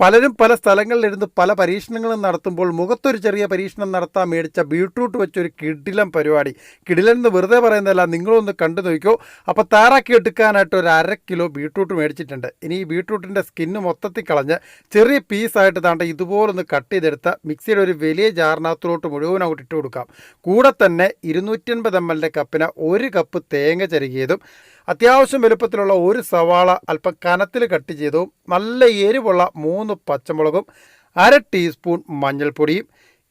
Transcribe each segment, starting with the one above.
പലരും പല സ്ഥലങ്ങളിലിരുന്ന് പല പരീക്ഷണങ്ങളും നടത്തുമ്പോൾ മുഖത്തൊരു ചെറിയ പരീക്ഷണം നടത്താൻ മേടിച്ച ബീട്രൂട്ട് വെച്ചൊരു കിടിലം പരിപാടി. കിടിലൻ എന്ന് വെറുതെ പറയുന്നതല്ല നിങ്ങളൊന്ന് കണ്ടു നോക്കിയോ അപ്പോൾ താറാക്കി എടുക്കാനായിട്ട് ഒരു അര കിലോ ബീട്രൂട്ട് മേടിച്ചിട്ടുണ്ട്. ഇനി ഈ ബീട്രൂട്ടിന്റെ സ്കിന്ന് മൊത്തത്തിൽ കളഞ്ഞ് ചെറിയ പീസായിട്ട് താണ്ട ഇതുപോലൊന്ന് കട്ട് ചെയ്തെടുത്ത മിക്സിയുടെ ഒരു വലിയ ജാറിനകത്തോട്ട് മുഴുവൻ അങ്ങോട്ട് ഇട്ട് കൊടുക്കാം. കൂടെ തന്നെ ഇരുന്നൂറ്റൻപത് എം എല്ലിന്റെ കപ്പിന് ഒരു കപ്പ് തേങ്ങ ചരുകിയതും അത്യാവശ്യം വലുപ്പത്തിലുള്ള ഒരു സവാള അല്പം കനത്തിൽ കട്ട് ചെയ്തതും നല്ല എരിവുള്ള മൂന്ന് പച്ചമുളകും അര ടീസ്പൂൺ മഞ്ഞൾപ്പൊടിയും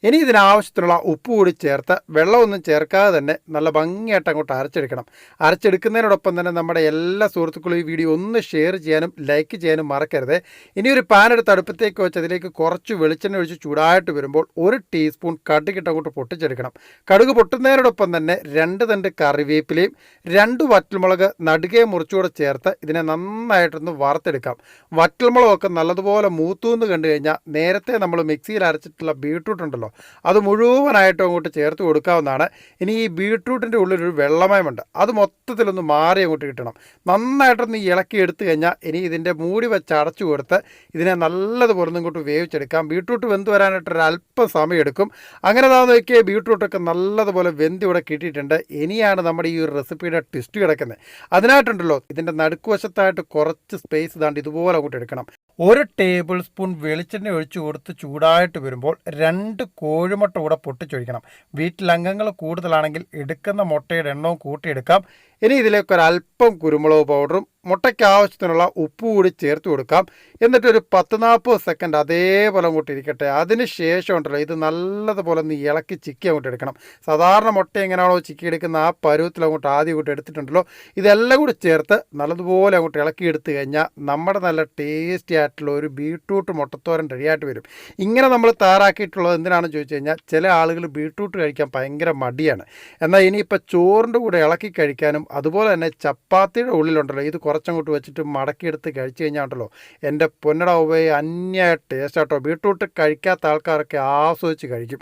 ഇനി ഇതിനാവശ്യത്തിനുള്ള ഉപ്പ് കൂടി ചേർത്ത് വെള്ളമൊന്നും ചേർക്കാതെ തന്നെ നല്ല ഭംഗിയായിട്ട് അങ്ങോട്ട് അരച്ചെടുക്കണം. അരച്ചെടുക്കുന്നതിനോടൊപ്പം തന്നെ നമ്മുടെ എല്ലാ സുഹൃത്തുക്കളും ഈ വീഡിയോ ഒന്ന് ഷെയർ ചെയ്യാനും ലൈക്ക് ചെയ്യാനും മറക്കരുത്. ഇനി ഒരു പാൻ എടുത്ത് അടുപ്പത്തേക്ക് വെച്ച് അതിലേക്ക് കുറച്ച് വെളിച്ചെണ്ണ ഒഴിച്ച് ചൂടായിട്ട് വരുമ്പോൾ ഒരു ടീസ്പൂൺ കടുകിട്ട് അങ്ങോട്ട് പൊട്ടിച്ചെടുക്കണം. കടുക് പൊട്ടുന്നതിനോടൊപ്പം തന്നെ രണ്ട് തണ്ട് കറിവേപ്പിലയും രണ്ട് വറ്റൽമുളക് നടുകെ മുറിച്ചുകൂടെ ചേർത്ത് ഇതിനെ നന്നായിട്ടൊന്ന് വറുത്തെടുക്കാം. വറ്റൽമുളകൊക്കെ നല്ലതുപോലെ മൂത്തൂന്ന് കണ്ടു കഴിഞ്ഞാൽ നേരത്തെ നമ്മൾ മിക്സിയിൽ അരച്ചിട്ടുള്ള ബീട്രൂട്ട് ഉണ്ടല്ലോ അത് മുഴുവനായിട്ടും അങ്ങോട്ട് ചേർത്ത് കൊടുക്കാവുന്നതാണ്. ഇനി ഈ ബീട്രൂട്ടിന്റെ ഉള്ളിലൊരു വെള്ളമയമുണ്ട്. അത് മൊത്തത്തിലൊന്ന് മാറി അങ്ങോട്ട് കിട്ടണം. നന്നായിട്ടൊന്ന് ഇളക്കി എടുത്തു കഴിഞ്ഞാൽ ഇനി ഇതിന്റെ മൂടി വെച്ച് അടച്ചു കൊടുത്ത് ഇതിനെ നല്ലതുപോലെ ഇങ്ങോട്ട് വേവിച്ചെടുക്കാം. ബീട്രൂട്ട് വെന്ത് വരാനായിട്ട് ഒരു അല്പം സമയം എടുക്കും. അങ്ങനെ താ നോക്കിയാൽ ബീട്രൂട്ടൊക്കെ നല്ലതുപോലെ വെന്ത് ഇവിടെ കിട്ടിയിട്ടുണ്ട്. ഇനിയാണ് നമ്മുടെ ഈ ഒരു റെസിപ്പിയുടെ ട്വിസ്റ്റ് കിടക്കുന്നത്. അതിനായിട്ടുണ്ടല്ലോ ഇതിന്റെ നടുക്കുവശത്തായിട്ട് കുറച്ച് സ്പേസ് ഇതാണ്ട് ഇതുപോലെ അങ്ങോട്ട് എടുക്കണം. ഒരു ടേബിൾ സ്പൂൺ വെളിച്ചെണ്ണ ഒഴിച്ചു കൊടുത്ത് ചൂടായിട്ട് വരുമ്പോൾ രണ്ട് കോഴിമുട്ട കൂടെ പൊട്ടിച്ചൊഴിക്കണം. വീട്ടിൽ അംഗങ്ങൾ കൂടുതലാണെങ്കിൽ എടുക്കുന്ന മുട്ടയുടെ എണ്ണവും കൂട്ടിയെടുക്കാം. ഇനി ഇതിലേക്ക് ഒരു അല്പം കുരുമുളക് പൗഡറും മുട്ടയ്ക്ക് ആവശ്യത്തിനുള്ള ഉപ്പ് കൂടി ചേർത്ത് കൊടുക്കാം. എന്നിട്ട് ഒരു പത്ത് നാൽപ്പത് സെക്കൻഡ് അതേപോലെ അങ്ങോട്ട് ഇരിക്കട്ടെ. അതിന് ശേഷം ഉണ്ടല്ലോ ഇത് നല്ലതുപോലെ ഒന്ന് ഇളക്കി ചിക്കി അങ്ങോട്ട് എടുക്കണം. സാധാരണ മുട്ട എങ്ങനെയാണോ ചിക്കി എടുക്കുന്ന ആ പരുവത്തിൽ അങ്ങോട്ട് ആദ്യം അങ്ങോട്ട് എടുത്തിട്ടുണ്ടല്ലോ. ഇതെല്ലാം കൂടി ചേർത്ത് നല്ലതുപോലെ അങ്ങോട്ട് ഇളക്കി എടുത്തു കഴിഞ്ഞാൽ നമ്മുടെ നല്ല ടേസ്റ്റി ആയിട്ടുള്ള ഒരു ബീട്രൂട്ട് മുട്ടത്തോരൻ റെഡിയായിട്ട് വരും. ഇങ്ങനെ നമ്മൾ തയ്യാറാക്കിയിട്ടുള്ളത് എന്തിനാണെന്ന് ചോദിച്ചു കഴിഞ്ഞാൽ ചില ആളുകൾ ബീട്രൂട്ട് കഴിക്കാൻ ഭയങ്കര മടിയാണ്. എന്നാൽ ഇനിയിപ്പോൾ ചോറിന്റെ കൂടെ ഇളക്കി കഴിക്കാനും അതുപോലെ തന്നെ ചപ്പാത്തിയുടെ ഉള്ളിലുണ്ടല്ലോ ഇത് കുറച്ചങ്ങോട്ട് വെച്ചിട്ട് മടക്കിയെടുത്ത് കഴിച്ചു കഴിഞ്ഞാൽ ഉണ്ടല്ലോ എന്റെ പൊന്നട ഉപയെ അന്യ ടേസ്റ്റ് ആട്ടോ. ബീട്രൂട്ട് കഴിക്കാത്ത ആൾക്കാരൊക്കെ ആസ്വദിച്ച് കഴിക്കും.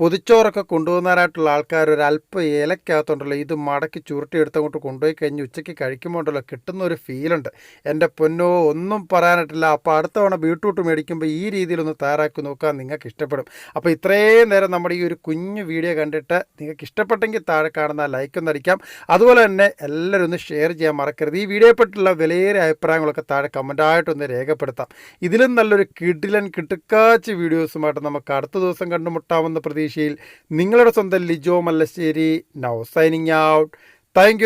പൊതിച്ചോറൊക്കെ കൊണ്ടുപോകുന്നവരായിട്ടുള്ള ആൾക്കാർ ഒരു അല്പം ഇലക്കകത്തുണ്ടല്ലോ ഇത് മടക്കി ചുരുട്ടി എടുത്തങ്ങോട്ട് കൊണ്ടുപോയി കഴിഞ്ഞ് ഉച്ചയ്ക്ക് കഴിക്കുമ്പോൾ ഉണ്ടല്ലോ കിട്ടുന്ന ഒരു ഫീലുണ്ട് എന്റെ പൊന്നോ ഒന്നും പറയാനായിട്ടില്ല അപ്പോൾ അടുത്ത തവണ ബീട്രൂട്ട് മേടിക്കുമ്പോൾ ഈ രീതിയിലൊന്ന് തയ്യാറാക്കി നോക്കാൻ നിങ്ങൾക്ക് ഇഷ്ടപ്പെടും. അപ്പോൾ ഇത്രയും നേരം നമ്മുടെ ഈ ഒരു കുഞ്ഞു വീഡിയോ കണ്ടിട്ട് നിങ്ങൾക്ക് ഇഷ്ടപ്പെട്ടെങ്കിൽ താഴെ കാണുന്ന ലൈക്ക് ഒന്ന് അടിക്കാം. അതുപോലെ തന്നെ എല്ലാവരും ഒന്ന് ഷെയർ ചെയ്യാൻ മറക്കരുത്. ഈ വീഡിയോയെ പറ്റിയുള്ള വിലയേറിയ അഭിപ്രായങ്ങളൊക്കെ താഴെ കമന്റായിട്ടൊന്ന് രേഖപ്പെടുത്താം. ഇതിലും നല്ലൊരു കിടിലൻ കിട്ടുക്കാച്ച് വീഡിയോസുമായിട്ട് നമുക്ക് അടുത്ത ദിവസം കണ്ടുമുട്ടാമെന്ന പ്രതീക്ഷയിൽ നിങ്ങളുടെ സ്വന്തം Lijo Mallassery. Now signing out thank